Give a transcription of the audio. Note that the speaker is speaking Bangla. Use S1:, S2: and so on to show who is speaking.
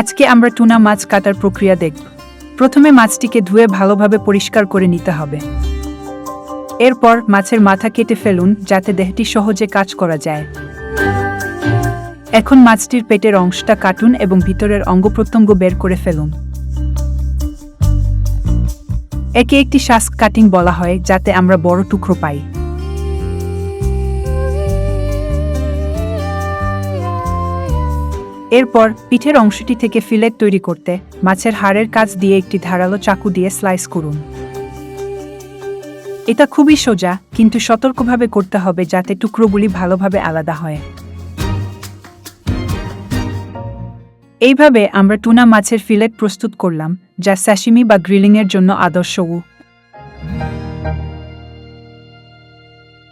S1: আজকে আমরা টুনা মাছ কাটার প্রক্রিয়া দেখব। প্রথমে মাছটিকে ধুয়ে ভালোভাবে পরিষ্কার করে নিতে হবে। এরপর মাছের মাথা কেটে ফেলুন যাতে দেহটি সহজে কাজ করা যায়। এখন মাছটির পেটের অংশটা কাটুন এবং ভিতরের অঙ্গ প্রত্যঙ্গ বের করে ফেলুন। একে একটি শাস্ক কাটিং বলা হয়, যাতে আমরা বড় টুকরো পাই। এরপর পিঠের অংশটি থেকে ফিলেট তৈরি করতে মাছের হাড়ের কাজ দিয়ে একটি ধারালো চাকু দিয়ে স্লাইস করুন। এটা খুবই সোজা, কিন্তু সতর্কভাবে করতে হবে যাতে টুকরোগুলি ভালোভাবে আলাদা হয়। এইভাবে আমরা টুনা মাছের ফিলেট প্রস্তুত করলাম, যা স্যাশিমি বা গ্রিলিংয়ের জন্য আদর্শ